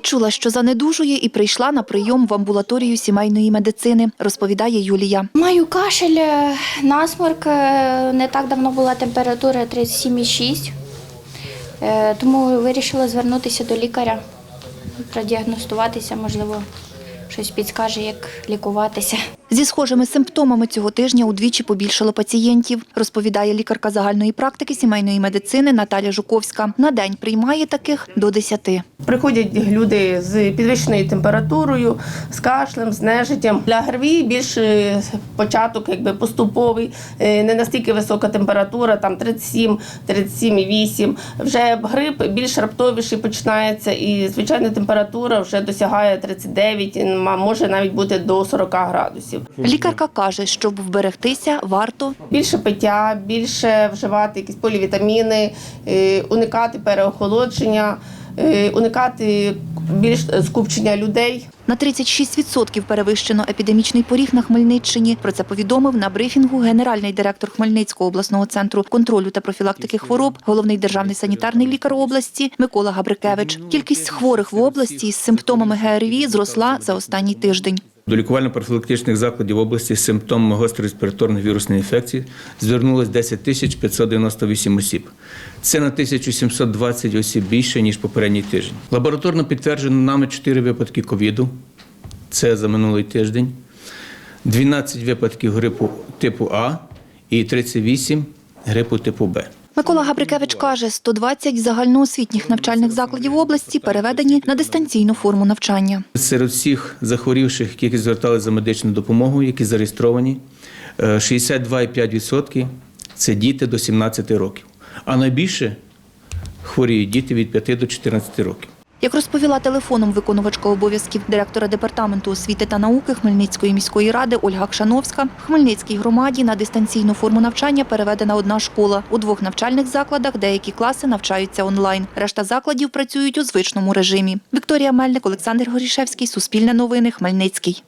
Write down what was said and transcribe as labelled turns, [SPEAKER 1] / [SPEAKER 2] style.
[SPEAKER 1] Відчула, що занедужує і прийшла на прийом в амбулаторію сімейної медицини, розповідає Юлія.
[SPEAKER 2] Маю кашель, е, насморк. е, Не так давно була температура 37,6. Е, Тому вирішила звернутися до лікаря, продіагностуватися, можливо, щось підскаже, як лікуватися.
[SPEAKER 1] Зі схожими симптомами цього тижня удвічі побільшало пацієнтів, розповідає лікарка загальної практики сімейної медицини Наталя Жуковська. На день приймає таких до 10.
[SPEAKER 3] Приходять люди з підвищеною температурою, з кашлем, з нежиттям. Для ГРВІ більш е, початок якби поступовий, е, не настільки висока температура, там 37, 37,8. Вже грип більш раптовіший починається, і звичайна температура вже досягає 39, а може навіть бути до 40 градусів.
[SPEAKER 1] Лікарка каже, щоб вберегтися, варто
[SPEAKER 3] Більше пиття, більше вживати якісь полівітаміни, е, уникати переохолодження, е, уникати більш скупчення людей.
[SPEAKER 1] на 36% перевищено епідемічний поріг на Хмельниччині. Про це повідомив на брифінгу генеральний директор Хмельницького обласного центру контролю та профілактики хвороб, головний державний санітарний лікар області Микола Габрикевич. Кількість хворих в області із симптомами ГРВІ зросла за останній тиждень.
[SPEAKER 4] До лікувально-профілактичних закладів області з симптомами гострої респіраторної вірусної інфекції звернулось 10 тисяч 598 осіб. Це на 1720 осіб більше, ніж попередній тиждень. Лабораторно підтверджено нами 4 випадки ковіду. Це за минулий тиждень, 12 випадків грипу типу А і 38 грипу типу Б.
[SPEAKER 1] Микола Габрикевич каже, 120 загальноосвітніх навчальних закладів області переведені на дистанційну форму навчання.
[SPEAKER 4] Серед всіх захворівших, які зверталися за медичну допомогу, які зареєстровані, е, 62,5% це діти до 17 років. А найбільше хворіють діти від 5 до 14 років.
[SPEAKER 1] Як розповіла телефоном виконувачка обов'язків директора департаменту освіти та науки Хмельницької міської ради Ольга Кшановська, в Хмельницькій громаді на дистанційну форму навчання переведена одна школа. У двох навчальних закладах деякі класи навчаються онлайн. Решта закладів працюють у звичному режимі. Вікторія Мельник, Олександр Горішевський, Суспільне новини, Хмельницький.